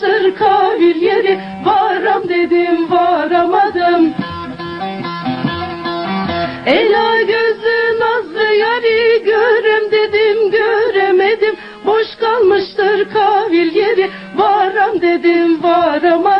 kalmıştır kavir yeri Varam dedim varamadım. Ela gözlü nazlı yari görem dedim göremedim. Boş kalmıştır kavil yeri varam dedim varamadım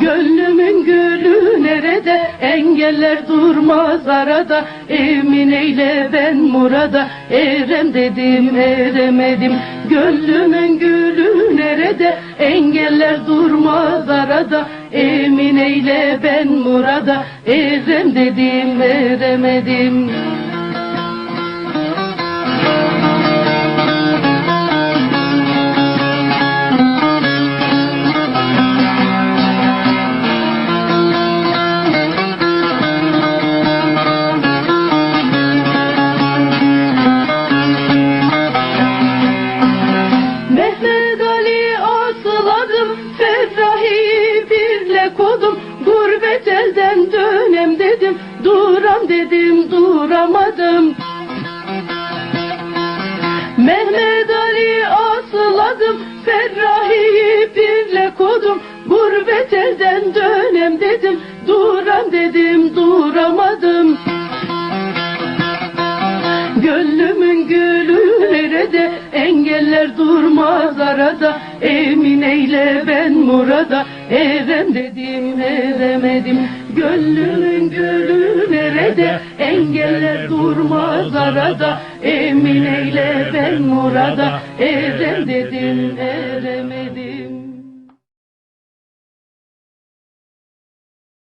Gönlümün gülü nerede? Engeller durmaz arada. Emine ile ben murada. Erem dedim eremedim. Gönlümün gülü nerede? Engeller durmaz arada. Emine ile ben murada. Erem dedim eremedim birle kodum Gurbet elden dönem dedim. Duram dedim duramadım. Mehmet Ali asıladım Ferrahi'yi birle kodum. Gurbet elden dönem dedim Duram dedim duramadım. Gönlümün gülü nerede Engeller durmaz arada Emine ile ben murada Erem dedim eremedim Gönlümün gülü nerede? Engeller durmaz arada. Emine ile ben murada Erem dedim eremedim